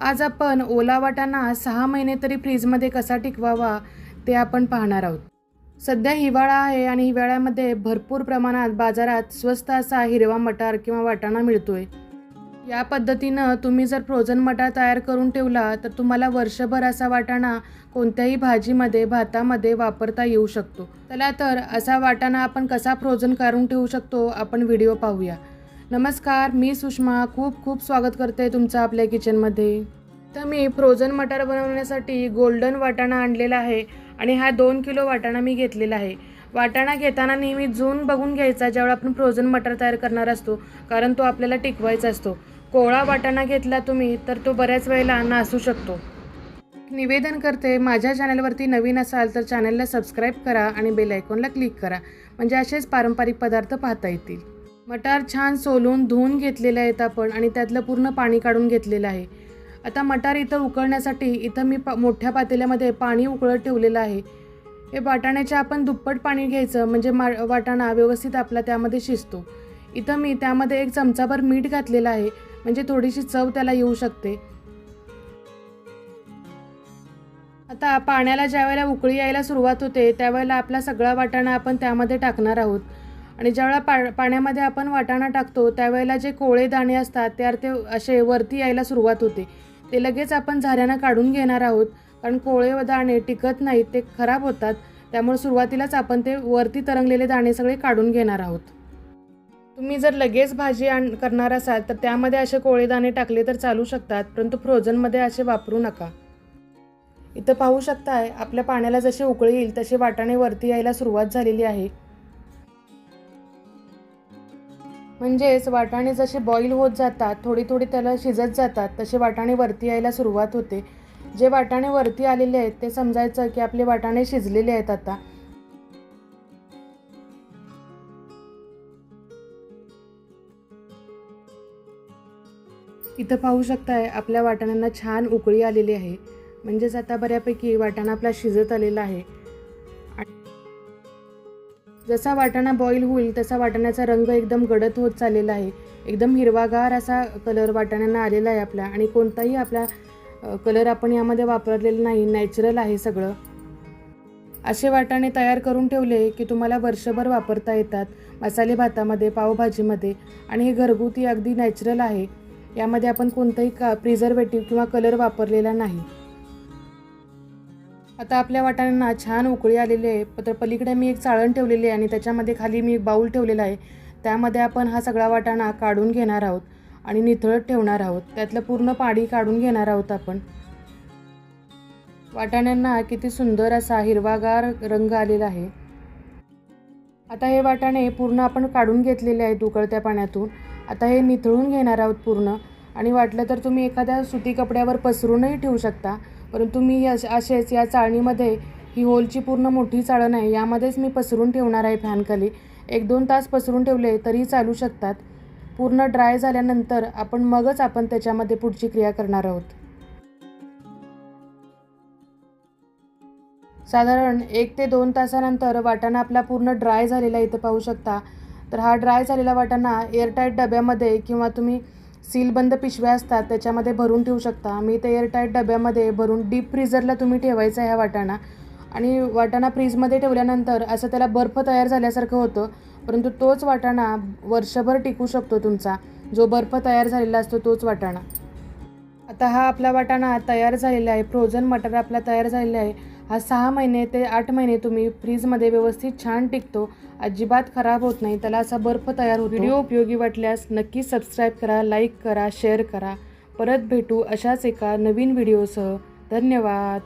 आज आपण ओला वाटाणा सहा महिने तरी फ्रीजमध्ये कसा टिकवावा ते आपण पाहणार आहोत. सध्या हिवाळा आहे आणि हिवाळ्यामध्ये भरपूर प्रमाणात बाजारात स्वस्त असा हिरवा मटार किंवा वाटाणा मिळतोय. या पद्धतीनं तुम्ही जर फ्रोझन मटार तयार करून ठेवला तर तुम्हाला वर्षभर असा वाटाणा कोणत्याही भाजीमध्ये भातामध्ये वापरता येऊ शकतो. चला तर असा वाटाणा आपण कसा फ्रोझन करून ठेवू शकतो आपण व्हिडिओ पाहूया. नमस्कार मी सुषमा. खूप खूप स्वागत करते तुमचं आपल्या किचनमध्ये. तर मी फ्रोझन मटार बनवण्यासाठी गोल्डन वाटाणा आणलेला आहे आणि हा दोन किलो वाटाणा मी घेतलेला आहे. वाटाणा घेताना नेहमी जून बघून घ्यायचा ज्यावेळी आपण फ्रोझन मटार तयार करणार असतो कारण तो आपल्याला टिकवायचा असतो. कोवळा वाटाणा घेतला तुम्ही तर तो बऱ्याच वेळेला नासू शकतो. निवेदन करते माझ्या चॅनलवरती नवीन असाल तर चॅनलला सबस्क्राईब करा आणि बेल आयकॉनला क्लिक करा म्हणजे असेच पारंपरिक पदार्थ पाहता येतील. मटार छान सोलून धुवून घेतलेले आहेत आपण आणि त्यातलं पूर्ण पाणी काढून घेतलेलं आहे. आता मटार इथं उकळण्यासाठी इथं मी पा मोठ्या पातेल्यामध्ये पाणी उकळत ठेवलेलं आहे. हे वाटाण्याचे आपण दुप्पट पाणी घ्यायचं म्हणजे मा वाटाणा व्यवस्थित आपला त्यामध्ये शिजतो. इथं मी त्यामध्ये एक चमचाभर मीठ घातलेलं आहे म्हणजे थोडीशी चव त्याला येऊ शकते. आता पाण्याला ज्यावेळेला उकळी यायला सुरुवात होते त्यावेळेला आपला सगळा वाटाणा आपण त्यामध्ये टाकणार आहोत. आणि ज्यावेळेला पा पाण्यामध्ये आपण वाटाणा टाकतो त्यावेळेला जे कोळे दाणे असतात त्यावर ते असे वरती यायला सुरुवात होते. ते लगेच आपण झाऱ्यानं काढून घेणार आहोत कारण कोळे व दाणे टिकत नाहीत ते खराब होतात. त्यामुळे सुरुवातीलाच आपण ते वरती तरंगलेले दाणे सगळे काढून घेणार आहोत. तुम्ही जर लगेच भाजी आण करणार असाल तर त्यामध्ये असे कोळे दाणे टाकले तर चालू शकतात परंतु फ्रोझनमध्ये असे वापरू नका. इथं पाहू शकताय आपल्या पाण्याला जसे उकळी येईल तसे वाटाणे वरती यायला सुरुवात झालेली आहे. म्हणजेच वाटाणे जसे बॉईल होत जातात थोडी थोडी त्याला शिजत जातात तसे वाटाणे वरती यायला सुरुवात होते. जे वाटाणे वरती आलेले आहेत ते समजायचं की आपले वाटाणे शिजलेले आहेत आता. इथं पाहू शकताय आपल्या वाटाण्यांना छान उकळी आलेली आहे. म्हणजेच आता बऱ्यापैकी वाटाणा आपला शिजत आलेला आहे. जसा वाटाणा बॉईल होईल तसा वाटाण्याचा रंग एकदम गडद होत चाललेला आहे. एकदम हिरवागार असा कलर वाटाण्यांना आलेला आहे आपला आणि कोणताही आपला कलर आपण यामध्ये वापरलेला नाही. नॅचरल आहे सगळं. असे वाटाणे तयार करून ठेवले की तुम्हाला वर्षभर वापरता येतात. मसाले भातामध्ये पावभाजीमध्ये आणि हे घरगुती अगदी नॅचरल आहे. यामध्ये आपण कोणतंही का प्रिझर्वेटिव्ह किंवा कलर वापरलेला नाही. आता आपल्या वाटाण्यांना छान उकळी आलेली आहे. तर पलीकडे मी एक चाळण ठेवलेली आहे आणि त्याच्यामध्ये खाली मी एक बाऊल ठेवलेला आहे. त्यामध्ये आपण हा सगळा वाटाणा काढून घेणार आहोत आणि निथळत ठेवणार आहोत. त्यातलं पूर्ण पाणी काढून घेणार आहोत आपण. वाटाण्यांना किती सुंदर असा हिरवागार रंग आलेला आहे. आता हे वाटाणे पूर्ण आपण काढून घेतलेले आहेत उकळत्या पाण्यातून. आता हे निथळून घेणार आहोत पूर्ण. आणि वाटलं तर तुम्ही एखाद्या सुती कपड्यावर पसरूनही ठेवू शकता. परंतु मी असेच या चाळणीमध्ये ही होलची पूर्ण मोठी चाळण आहे यामध्येच मी पसरून ठेवणार आहे फॅनखाली एक दोन तास पसरून ठेवले तरी चालू शकतात. पूर्ण ड्राय झाल्यानंतर आपण मगच आपण त्याच्यामध्ये पुढची क्रिया करणार आहोत. साधारण एक ते दोन तासानंतर वाटाणा आपला पूर्ण ड्राय झालेला इथं पाहू शकता. तर हा ड्राय झालेला वाटाणा एअरटाईट डब्यामध्ये किंवा तुम्ही सीलबंद पिशव्या असतात त्याच्यामध्ये भरून ठेवू शकता. मी ते एअरटाईट डब्यामध्ये भरून डीप फ्रीजरला तुम्ही ठेवायचा ह्या वाटाणा. आणि वाटाणा फ्रीजमध्ये ठेवल्यानंतर असं त्याला बर्फ तयार झाल्यासारखं होतं परंतु तोच वाटाणा वर्षभर टिकू शकतो तुमचा. जो बर्फ तयार झालेला असतो तोच वाटाणा. आता हा आपला वाटाणा तयार झालेला आहे. फ्रोझन मटर आपला तयार झालेला आहे. हा सहा महिने ते आठ महिने तुम्ही फ्रीजमध्ये व्यवस्थित छान टिकतो. अजिबात खराब होत नाही. त्याला असा बर्फ तयार होतो. व्हिडिओ उपयोगी वाटल्यास नक्की सबस्क्राईब करा लाईक करा शेअर करा. परत भेटू अशाच एका नवीन व्हिडिओसह धन्यवाद.